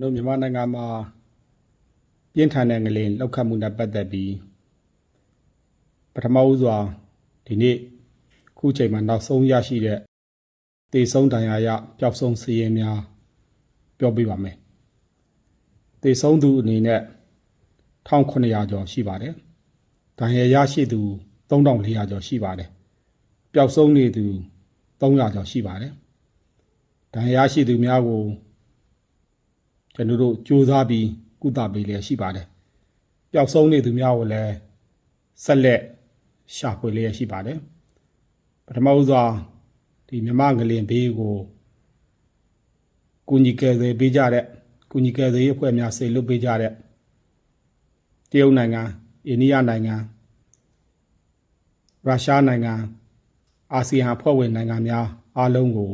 တို့မြန်မာနိုင်ငံမှာပြင်းထန်တဲ့ငလင်လောက်ခတ်မှုနဲ့ပတ်သက်ပြီးပထမဦးစွာဒီနေ့ခုချိန်မှာနောက်ဆုံးရရှိတဲ့တေဆုံးဒဏ်ရာရပျောက်ဆုံးစီးရင်များပြောပြပါမယ်။တေဆုံးသူအနေနဲ့1900ကျော်ရှိပါတယ်။ဒဏ်ရာရရှိသူ3400ကျော်ရှိပါတယ်။ပျောက်ဆုံးနေသူ300ကျော်ရှိပါတယ်။ဒဏ်ရာရရှိသူများကို ကျွန်တော်တို့စူးစမ်းပြီးကုသပေးလျက်ရှိပါတယ်။ပျောက်ဆုံးနေသူများကိုလည်းဆက်လက်ရှာဖွေလျက်ရှိပါတယ်။ပထမဦးစွာဒီမြမငလင်ဘေးကိုကုညီကယ်ဆယ်ပေးကြတဲ့ကုညီကယ်ဆယ်ရေးအဖွဲ့များစေလွတ်ပေးကြတဲ့တရုတ်နိုင်ငံအိန္ဒိယနိုင်ငံရုရှားနိုင်ငံအာဆီယံအဖွဲ့ဝင်နိုင်ငံများအားလုံးကို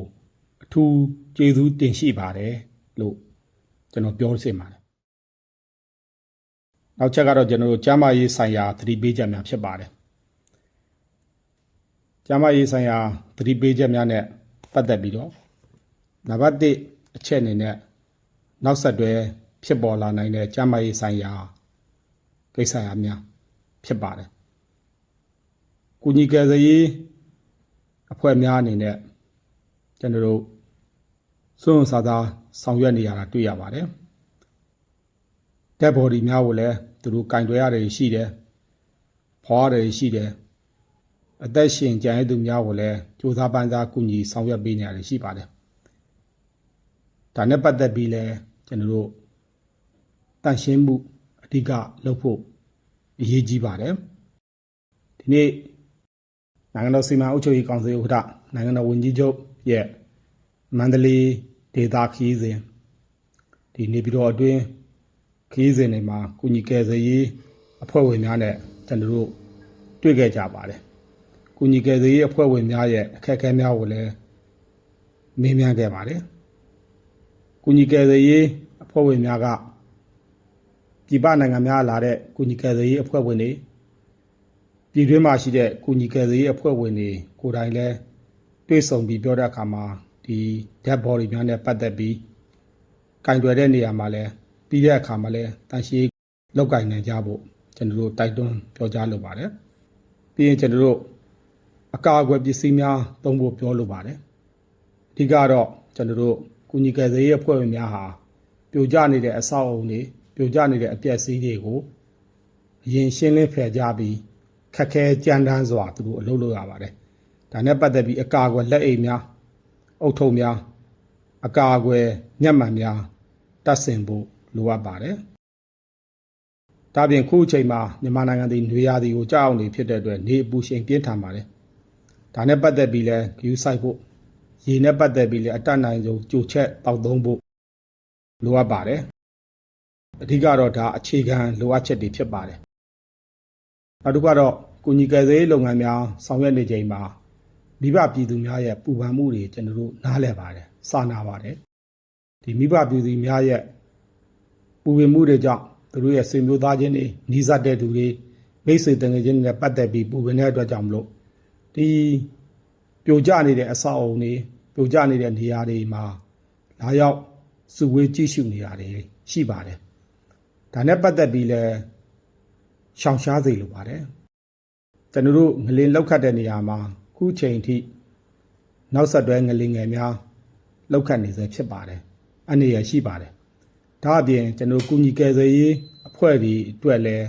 အထူးကျေးဇူးတင်ရှိပါတယ်လို့ ကျွန်တော်ပြောစစ်ပါတယ်။နောက်ချက်ကတော့ကျွန်တော်တို့ကျမ်းမာရေးဆိုင်ရာသတိပေးချက်များဖြစ်ပါတယ်။ကျမ်းမာရေးဆိုင်ရာသတိပေးချက်များနဲ့ပတ်သက်ပြီးတော့နံပါတ်1အချက်အနေနဲ့နောက်ဆက်တွဲဖြစ်ပေါ်လာနိုင်တဲ့ကျမ်းမာရေးဆိုင်ရာကိစ္စရာများဖြစ်ပါတယ်။ကုညီကယ်ဆယ်ရေးအဖွဲ့များအနေနဲ့ကျွန်တော်တို့ စွန့်စားသားဆောင်ရွက်နေရတာတွေ့ရပါတယ်။ dead body များကိုလည်းသူတို့ကင်တွယ်ရတယ်ရှိတယ်။ဖွာရတယ်ရှိတယ်။အသက်ရှင်ကြံရည်သူများကိုလည်းစူးစမ်းပန်းစားကူညီဆောင်ရွက်ပေးနေရတယ်ရှိပါတယ်။ဒါနဲ့ပတ်သက်ပြီးလည်းကျွန်တော်တို့တန့်ရှင်းမှုအဓိကလုပ်ဖို့အရေးကြီးပါတယ်။ဒီနေ့နိုင်ငံတော်စီမံအုပ်ချုပ်ရေးကောင်စီဥက္ကဋ္ဌနိုင်ငံတော်ဝန်ကြီးချုပ်ရဲ့မန္တလေး ဒေသခီးစဉ်ဒီနေပြည်တော်အတွင်းခီးစဉ်တွေမှာကုညီကယ်ဆယ်ရေးအဖွဲ့ဝင်များနဲ့ကျွန်တော်တို့တွေ့ခဲ့ကြပါတယ်။ကုညီကယ်ဆယ်ရေးအဖွဲ့ဝင်များရဲ့အခက်အခဲများကိုလည်းမေးမြန်းခဲ့ပါတယ်။ကုညီကယ်ဆယ်ရေးအဖွဲ့ဝင်များကပြည်ပနိုင်ငံများလာတဲ့ကုညီကယ်ဆယ်ရေးအဖွဲ့ဝင်တွေပြည်တွင်းမှာရှိတဲ့ကုညီကယ်ဆယ်ရေးအဖွဲ့ဝင်တွေကိုယ်တိုင်လည်းတွေ့ဆုံပြီးပြောတဲ့အခါမှာ ဒီ dead body များနဲ့ပတ်သက်ပြီးကင်တွယ်တဲ့နေရာမှာလည်းပြီးတဲ့အခါမှာလည်းတန်ရှည်လောက်ကင်နိုင်ကြဖို့ကျွန်တော်တို့တိုက်တွန်းပြောကြားလိုပါတယ်။ပြီးရင်ကျွန်တော်တို့အကာအကွယ်ပစ္စည်းများသုံးဖို့ပြောလိုပါတယ်။အဓိကတော့ကျွန်တော်တို့ကုညီကယ်ဆယ်ရေးအဖွဲ့ဝင်များဟာပြိုကျနေတဲ့အဆောက်အအုံတွေပြိုကျနေတဲ့အပျက်စီးတွေကိုအရင်ရှင်းလင်းဖယ်ကြပြီးခက်ခဲကြမ်းတမ်းစွာသူတို့အလုပ်လုပ်ရပါတယ်။ဒါနဲ့ပတ်သက်ပြီးအကာအကွယ်လက်အိတ်များ အုတ်ထုပ်များအကာအကွယ်ညက်မှန်များတတ်ဆင်ဖို့လိုအပ်ပါတယ်။ဒါပြင်ခုအချိန်မှာမြန်မာနိုင်ငံသည်နေရာသည်ကိုကြောက်အောင်နေဖြစ်တဲ့အတွက်နေအပူချိန်ပြင်းထန်ပါတယ်။ဒါနဲ့ပတ်သက်ပြီးလဲဂယူးဆိုင်ဖို့ရေနဲ့ပတ်သက်ပြီးလဲအတတ်နိုင်ဆုံးကြိုချက်တောက်သုံးဖို့လိုအပ်ပါတယ်။အဓိကတော့ဒါအခြေခံလိုအပ်ချက်တွေဖြစ်ပါတယ်။နောက်တစ်ခုကတော့ကုညီကယ်ဆယ်ရေးလုပ်ငန်းများဆောင်ရွက်နေချိန်မှာ မိဘပြည်သူများရဲ့ပူပန်မှုတွေကျွန်တော်တို့နားလည်ပါတယ်စာနာပါတယ်ဒီမိဘပြည်သူများရဲ့ပူပန်မှုတွေကြောင့်သူတို့ရဲ့ဆွေမျိုးသားချင်းတွေနှီးစပ်တဲ့သူတွေမိတ်ဆွေတငယ်ချင်းတွေနဲ့ပတ်သက်ပြီးပူပန်တဲ့အတွက်ကြောင့်မလို့ဒီပြိုကျနေတဲ့အဆောက်အုံတွေပြိုကျနေတဲ့နေရာတွေမှာလာရောက်စုဝေးကြည့်ရှုနေတာတွေရှိပါတယ်ဒါနဲ့ပတ်သက်ပြီးလဲရှောင်ရှားစေလိုပါတယ်ကျွန်တော်တို့ငလင်လောက်ခတ်တဲ့နေရာမှာ ခုချိန်ထိနောက်ဆက်တွဲငလင်ငယ်များလောက်ခတ်နေစေဖြစ်ပါတယ်အနေရရှိပါတယ်ဒါအပြင်ကျွန်တော်ကုညီကယ်ဆယ်ရေးအဖွဲ့ဒီအတွက်လည်း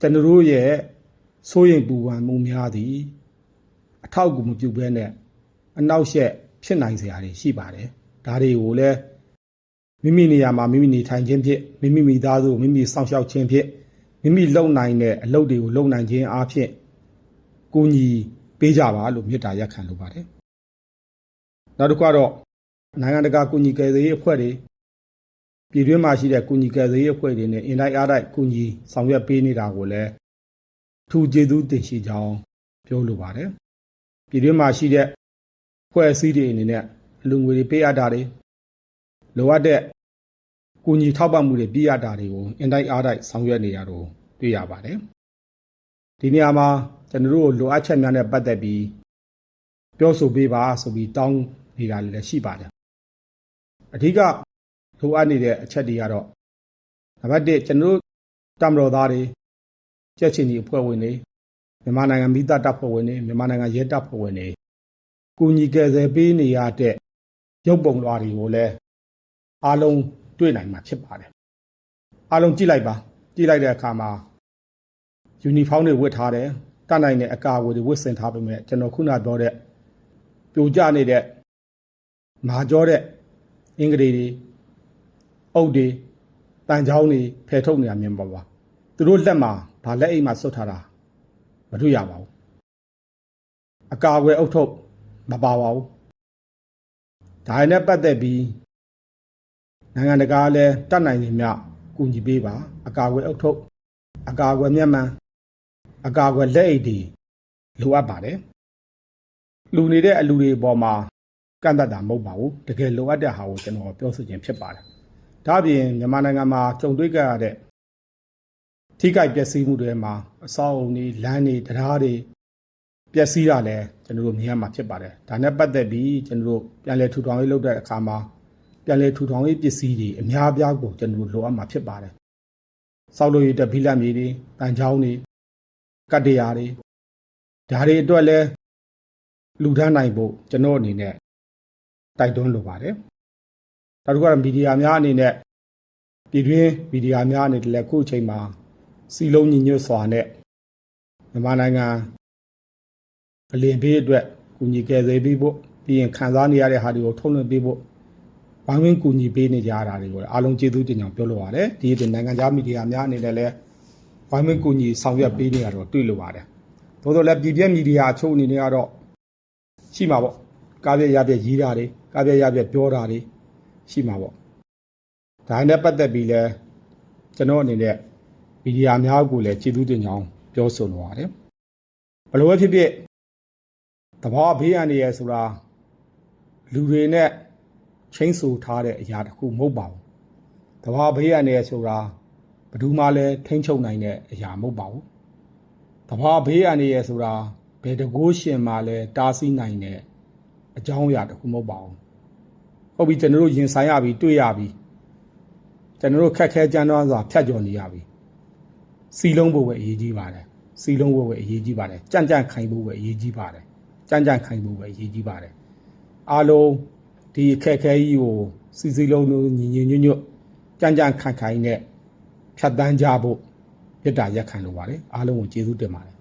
ကျွန်တော်တို့ရဲ့စိုးရိမ်ပူပန်မှုများသည်အထောက်အကူမပြုဘဲနဲ့အနောက်ရှက်ဖြစ်နိုင်စရာတွေရှိပါတယ်ဒါတွေကိုလည်းမိမိနေရာမှာမိမိနေထိုင်ခြင်းဖြင့်မိမိမိသားစုမိမိစောင့်ရှောက်ခြင်းဖြင့်မိမိလုံနိုင်တဲ့အလုပ်တွေကိုလုံနိုင်ခြင်းအားဖြင့်ကိုညီ ပေးကြပါလို့မေတ္တာရက်ခံလိုပါတယ်နောက်တစ်ခုကတော့နိုင်ငံတကာကုညီကယ်ဆယ်ရေးအဖွဲ့တွေပြည်တွင်းမှာရှိတဲ့ကုညီကယ်ဆယ်ရေးအဖွဲ့တွေနဲ့အင်တိုင်းအားတိုင်းကုညီဆောင်ရွက်ပေးနေတာကိုလည်းထူကျေးဇူးတင်ရှိကြောင်းပြောလိုပါတယ်ပြည်တွင်းမှာရှိတဲ့ဖွဲ့အစည်းတွေအနေနဲ့အလူငွေတွေပေးအပ်တာတွေလိုအပ်တဲ့ကုညီထောက်ပံ့မှုတွေပြရတာတွေကိုအင်တိုင်းအားတိုင်းဆောင်ရွက်နေရတော့တွေ့ရပါတယ်ဒီနေရာမှာ ကျွန်တော်တို့လိုအပ်ချက်များနဲ့ပတ်သက်ပြီးပြောဆိုပေးပါဆိုပြီးတောင်းနေတာလည်းရှိပါတယ်အဓိကလိုအပ်နေတဲ့အချက်တွေကတော့နံပါတ်1ကျွန်တော်တို့တမတော်သားတွေကြက်ချင်ဒီအဖွဲ့ဝင်တွေမြန်မာနိုင်ငံမိသားတပ်ဖွဲ့ဝင်တွေမြန်မာနိုင်ငံရဲတပ်ဖွဲ့ဝင်တွေကုညီကယ်ဆယ်ပေးနေရတဲ့ရုပ်ပုံလွှာတွေကိုလည်းအားလုံးတွေ့နိုင်မှာဖြစ်ပါတယ်အားလုံးကြည့်လိုက်ပါကြည့်လိုက်တဲ့အခါမှာယူနီဖောင်းတွေဝတ်ထားတယ် တတ်နိုင်တဲ့အကာအကွယ်တွေဝတ်ဆင်ထားပေမဲ့ကျွန်တော်ခုနပြောတဲ့ပြိုကျနေတဲ့မာကြောတဲ့အင်္ဂလိပ်တွေအုတ်တွေတန်ချောင်းတွေဖယ်ထုတ်နေရမြင်ပါပါသူတို့လက်မှာဗာလက်အိတ်မှာစွတ်ထားတာမတွေ့ရပါဘူးအကာအကွယ်အုတ်ထုတ်မပါပါဘူးဒါနဲ့ပတ်သက်ပြီးနိုင်ငံတကာလည်းတတ်နိုင်နေမြကူညီပေးပါ အကာအကွယ်အုတ်ထုတ်အကာအကွယ်မျက်မှန် အကာအကွယ်လက်အိတ်တွေလိုအပ်ပါတယ်လူနေတဲ့အလူတွေအပေါ်မှာကန့်တတ်တာမဟုတ်ပါဘူးတကယ်လိုအပ်တဲ့ဟာကိုကျွန်တော်ပြောဆိုခြင်းဖြစ်ပါတယ်ဒါ့အပြင်မြန်မာနိုင်ငံမှာကြုံတွေ့ကြရတဲ့ထိခိုက်ပျက်စီးမှုတွေမှာအဆောက်အုံတွေလမ်းတွေတရားတွေပျက်စီးတာလည်းကျွန်တော်တို့မြင်ရမှာဖြစ်ပါတယ်ဒါနဲ့ပတ်သက်ပြီးကျွန်တော်တို့ပြန်လည်ထူထောင်ရေးလုပ်တဲ့အခါမှာပြန်လည်ထူထောင်ရေးပစ္စည်းတွေအများအပြားကိုကျွန်တော်တို့လိုအပ်မှာဖြစ်ပါတယ်ဆောက်လုပ်ရေးတဲ့ဘိလတ်မြေတွေတန်ချောင်းတွေ ကတ်တရာတွေဒါတွေအတွက်လည်းလူထမ်းနိုင်ဖို့ကျွန်တော်အနေနဲ့တိုက်တွန်းလိုပါတယ်နောက်တစ်ခုကတော့မီဒီယာများအနေနဲ့ပြည်တွင်းမီဒီယာများအနေနဲ့လည်းအခုအချိန်မှာစီလုံးညီညွတ်စွာနဲ့မြန်မာနိုင်ငံအလင်ဘေးအတွက်ကူညီကယ်ဆယ်ပေးဖို့ပြီးရင်ခံစားနေရတဲ့ဟာတွေကိုထုတ်လွှင့်ပေးဖို့ဝိုင်းဝန်းကူညီပေးနေကြရတာတွေကိုလည်းအားလုံးကျေးဇူးတင်ကြောင်းပြောလိုပါတယ်ဒီအပြင်နိုင်ငံခြားမီဒီယာများအနေနဲ့လည်း ဝိုင်းဝန်းကူညီဆောင်ရွက်ပေးနေရတော့တွေ့လိုပါတယ်သို့တော်လည်းပြည်ပြည့်မီဒီယာအချို့အနေနဲ့ကတော့ရှိမှာပေါ့ကားပြရပြရေးတာတွေကားပြရပြပြောတာတွေရှိမှာပေါ့ဒါနဲ့ပတ်သက်ပြီးလဲကျွန်တော်အနေနဲ့မီဒီယာများကိုလည်းကျေးဇူးတင်ကြောင်းပြောဆိုလိုပါတယ်ဘယ်လိုပဲဖြစ်ဖြစ်တဘာဘေးအန္တရာယ်ဆိုတာလူတွေနဲ့ချင်းဆူထားတဲ့အရာတစ်ခုမဟုတ်ပါဘူးတဘာဘေးအန္တရာယ်ဆိုတာ ဘယ်သူမှလည်းထိမ့်ချုပ်နိုင်တဲ့အရာမဟုတ်ပါဘူးတဘာဘေးအန္တရာယ်ဆိုတာဘယ်တကိုးရှင်မှလည်းတားဆီးနိုင်တဲ့အကြောင်းအရာတစ်ခုမဟုတ်ပါဘူးဟုတ်ပြီကျွန်တော်တို့ရင်ဆိုင်ရပြီတွေ့ရပြီကျွန်တော်တို့ခက်ခဲကြမ်းတမ်းစွာဖြတ်ကျော်နေရပြီစီလုံးဖို့ပဲအရေးကြီးပါတယ်စီလုံးဖို့ပဲအရေးကြီးပါတယ်ကြံ့ကြံ့ခိုင်ဖို့ပဲအရေးကြီးပါတယ်ကြံ့ကြံ့ခိုင်ဖို့ပဲအရေးကြီးပါတယ်အားလုံးဒီအခက်ခဲကြီးကိုစီစီလုံးလုံးညီညီညွတ်ညွတ်ကြံ့ကြံ့ခိုင်ခိုင်နဲ့ ဖြတ်တန်းကြဖို့ပြတ်တာရက်ခံလိုပါတယ်အားလုံးကိုကျေးဇူးတင်ပါတယ်